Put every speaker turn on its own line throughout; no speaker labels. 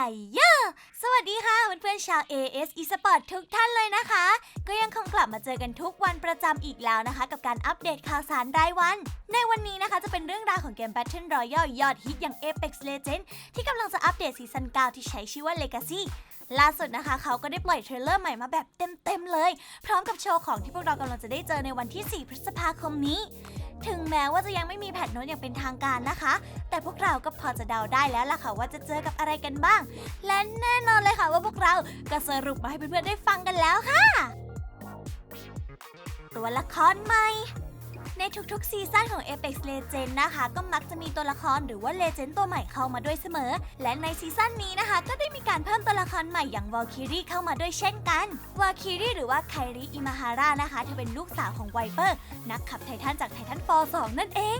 ายเยอสวัสดีค่ะเพื่อนๆชาว AS eSport ทุกท่านเลยนะคะ ก็ยังคงกลับมาเจอกันทุกวันประจำอีกแล้วนะคะ กับการอัปเดตข่าวสารรายวัน ในวันนี้นะคะจะเป็นเรื่องราวของเกม Battle Royale ยอดฮิตอย่าง Apex Legends ที่กำลังจะอัปเดตซีซั่น9ที่ใช้ชื่อว่า Legacy ล่าสุดนะคะ เขาก็ได้ปล่อยเทรลเลอร์ใหม่มาแบบเต็มๆเลย พร้อมกับโชว์ของที่พวกเรากำลังจะได้เจอในวันที่ 4 พฤษภาคมนี้ ถึงแม้ว่าจะยังไม่มีแพทโน้ตอย่างเป็นทางการนะคะ แต่พวกเราก็พอจะเดาได้แล้วล่ะค่ะว่าจะเจอกับอะไรกันบ้าง และแน่นอนเลยค่ะว่าพวกเราก็สรุปมาให้เพื่อนๆได้ฟังกันแล้วค่ะ ตัวละครใหม่ ในทุกๆซีซั่นของ Apex Legends นะคะ ก็มักจะมีตัวละครหรือว่าเลเจนด์ตัวใหม่เข้ามาด้วยเสมอ และในซีซั่นนี้นะคะ ก็ได้มีการเพิ่มตัวละครใหม่อย่างวอลคิรีเข้ามาด้วยเช่นกันวอลคิรีหรือว่าไคริอิมาฮาร่านะคะเธอเป็นลูกสาวของไวเปอร์นักขับไททันจากไททันฟอร์2นั่นเอง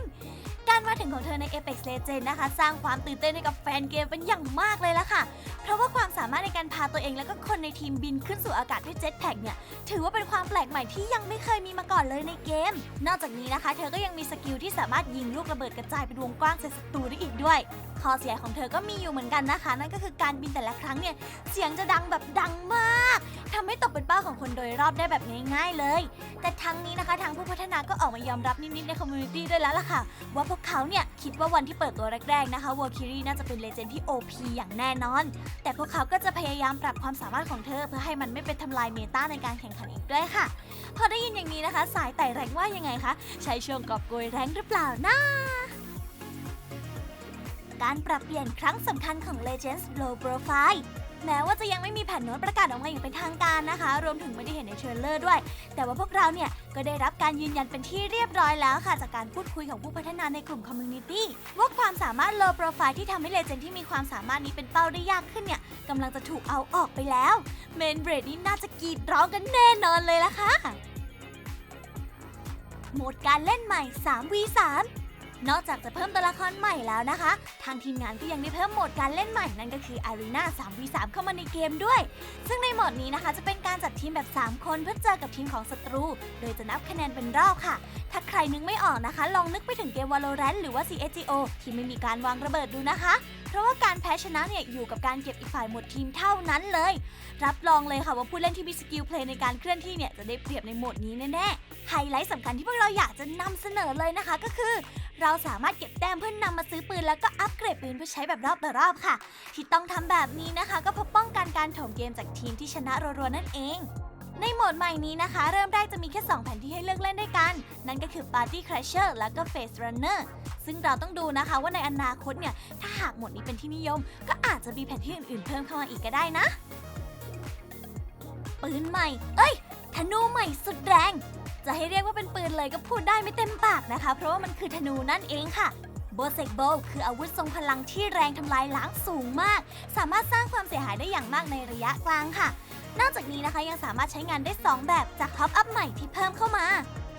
การมาถึงของเธอใน Apex Legends นะคะ สร้างความตื่นเต้นให้กับแฟนเกมเป็นอย่างมากเลยล่ะค่ะ เพราะว่าความสามารถในการพาตัวเองและก็คนในทีมบินขึ้นสู่อากาศด้วยเจ็ตแพ็กเนี่ย ถือว่าเป็นความแปลกใหม่ที่ยังไม่เคยมีมาก่อนเลยในเกม นอกจากนี้นะคะ เธอก็ยังมีสกิลที่สามารถยิงลูกระเบิดกระจายเป็นวงกว้างใส่ศัตรูได้อีกด้วย อเสียของเธอก็มีอยู่เหมือนกันนะคะ นั่นก็คือการบินแต่ละครั้งเนี่ยเสียงจะดังแบบดังมากทำให้ตกเป็นเป้าของคนโดยรอบได้แบบง่าย ๆเลย แต่ทั้งนี้นะคะทางผู้พัฒนาก็ออกมายอมรับนิดๆในคอมมูนิตี้ด้วยแล้วล่ะค่ะ ว่าพวกเขาเนี่ยคิดว่าวันที่เปิดตัวแรกๆนะคะวอลคิรีน่าจะเป็นเลเจนด์ที่ OP อย่างแน่นอน แต่พวกเขาก็จะพยายามปรับความสามารถของเธอ เพื่อให้มันไม่เป็นทำลายเมตาในการแข่งขันอีกด้วยค่ะ พอได้ยินอย่างนี้นะคะ สายไต่แรงว่ายังไงคะใช้ช่วงกอบโกยแรงหรือเปล่านะ การปรับเปลี่ยนครั้งสำคัญของ Legends Low Profile แม้ว่าจะยังไม่มีแผ่นโน้ตประกาศออกมาอย่างเป็นทางการนะคะ รวมถึงไม่ได้เห็นในเทรลเลอร์ด้วย แต่ว่าพวกเราเนี่ย ก็ได้รับการยืนยันเป็นที่เรียบร้อยแล้วค่ะ จากการพูดคุยของผู้พัฒนาในกลุ่มคอมมูนิตี้ว่าความสามารถ low profile ที่ทำให้เลเจนที่มีความสามารถนี้เป็นเป้าได้ยากขึ้นเนี่ยกำลังจะถูกเอาออกไปแล้วเมนเบรดนี่น่าจะกรีดร้องกันแน่นอนเลยละค่ะโหมดการเล่นใหม่ 3v3 นอกจากจะเพิ่มตัวละครใหม่แล้วนะคะ ทางทีมงานก็ยังได้เพิ่มโหมดการเล่นใหม่นั่นก็คือ Arena 3v3 เข้ามาในเกมด้วย ซึ่งในโหมดนี้นะคะจะเป็นการจัดทีมแบบ 3 คนเพื่อเจอกับทีมของศัตรู โดยจะนับคะแนนเป็นรอบค่ะ ถ้าใครนึกไม่ออกนะคะ ลองนึกไปถึงเกม Valorant หรือว่า CSGO ที่ไม่มีการวางระเบิดดูนะคะ เพราะว่าการแพ้ชนะเนี่ยอยู่กับการเก็บอีกฝ่ายหมดทีมเท่านั้นเลย รับรองเลยค่ะว่าผู้เล่นที่มีสกิลเพลย์ในการเคลื่อนที่เนี่ยจะได้เปรียบในโหมดนี้แน่ๆไฮไลท์สำคัญที่พวกเราอยากจะนำเสนอเลยนะคะก็คือ เราสามารถเก็บแต้มเพื่อนนำมาซื้อปืนแล้วก็อัปเกรดปืนเพื่อใช้แบบรอบต่อรอบค่ะ ที่ต้องทำแบบนี้นะคะ ก็เพื่อป้องกันการถมเกมจากทีมที่ชนะรัวๆนั่นเอง ในโหมดใหม่นี้นะคะ เริ่มแรกจะมีแค่ 2 แผนที่ให้เลือกเล่นด้วยกัน นั่นก็คือ Party Crasher แล้วก็ Face Runner ซึ่งเราต้องดูนะคะว่าในอนาคตเนี่ย ถ้าหากโหมดนี้เป็นที่นิยม ก็อาจจะมีแผนที่อื่นๆ เพิ่มเข้ามาอีกก็ได้นะ ปืนใหม่ เอ้ยธนูใหม่สุดแรง ให้เรียกว่าเป็นปืนเลยก็พูดได้ไม่เต็มปากนะคะ เพราะว่ามันคือธนูนั่นเองค่ะโบเซกโบคืออาวุธทรงพลังที่แรงทำลายล้างสูงมาก สามารถสร้างความเสียหายได้อย่างมากในระยะกลางค่ะ นอกจากนี้นะคะยังสามารถใช้งานได้ 2 แบบจากท็อปอัพใหม่ที่เพิ่มเข้ามา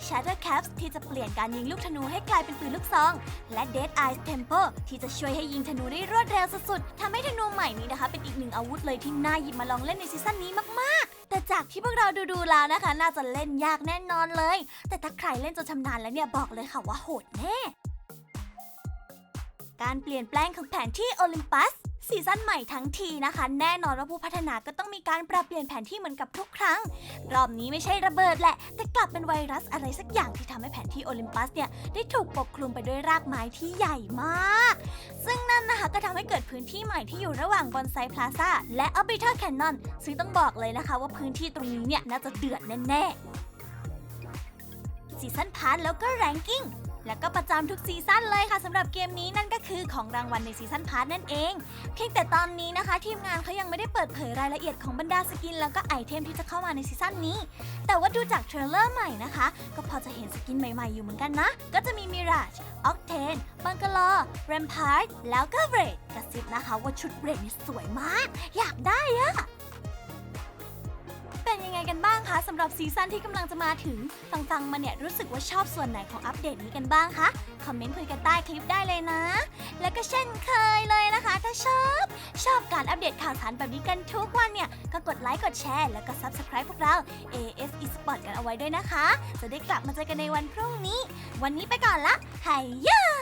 Shatter Caps ที่จะเปลี่ยนการยิงลูกธนูให้กลายเป็นปืนลูกซอง และ Dead Eyes Tempo ที่จะช่วยให้ยิงธนูได้รวดเร็วสุดๆทำให้ธนูใหม่นี้นะคะ เป็นอีกหนึ่งอาวุธเลยที่น่าหยิบมาลองเล่นในซีซั่นนี้มากๆ แต่จากที่พวกเราดูๆแล้วนะคะ น่าจะเล่นยากแน่นอนเลย แต่ถ้าใครเล่นจนชำนาญแล้วเนี่ยบอกเลยค่ะว่าโหดแน่ การเปลี่ยนแปลงของแผนที่โอลิมปัส ซีซั่นใหม่ทั้งทีนะคะ แน่นอนว่าผู้พัฒนาก็ต้องมีการปรับเปลี่ยนแผนที่เหมือนกับทุกครั้ง รอบนี้ไม่ใช่ระเบิดแหละ แต่กลับเป็นไวรัสอะไรสักอย่างที่ทำให้แผนที่โอลิมปัสเนี่ยได้ถูกปกคลุมไปด้วยรากไม้ที่ใหญ่มาก ซึ่งนั่นนะคะก็ทำให้เกิดพื้นที่ใหม่ที่อยู่ระหว่างบอนไซพลาซาและออ b บิท l แคนนอนซึ่งต้องบอกเลยนะคะ ว่าพื้นที่ตรงนี้เนี่ยน่าจะเดือดแน่ๆซีซั่นพาร์ทแล้วก็แรงกิ้ง แล้วก็ประจำทุกซีซั่นเลยค่ะสำหรับเกมนี้นั่นก็คือของรางวัลในซีซั่นพาร์ทนั่นเอง เพียงแต่ตอนนี้นะคะ ทีมงานเขายังไม่ได้เปิดเผยรายละเอียดของบรรดาสกิน แล้วก็ไอเทมที่จะเข้ามาในซีซั่นนี้ แต่ว่าดูจากเทรลเลอร์ใหม่นะคะ ก็พอจะเห็นสกินใหม่ๆอยู่เหมือนกันนะ ก็จะมีมิราจออกเทนบังกลอแรมพาร์แล้วก็เบรดกระซิบนะคะว่าชุดเบรดนี่สวยมาก อยากได้อ คะสำหรับซีซั่นที่กำลังจะมาถึงฟังๆมาเนี่ยรู้สึกว่าชอบส่วนไหนของอัปเดตนี้กันบ้างคะคอมเมนต์คุยกันใต้คลิปได้เลยนะ แล้วก็เช่นเคยเลยนะคะ ถ้าชอบ ชอบการอัปเดตข่าวสารแบบนี้กันทุกวันเนี่ย ก็กดไลค์กดแชร์แล้วก็ Subscribe พวกเรา AS Esport กันเอาไว้ด้วยนะคะ จะได้กลับมาเจอกันในวันพรุ่งนี้ วันนี้ไปก่อนละไฮยา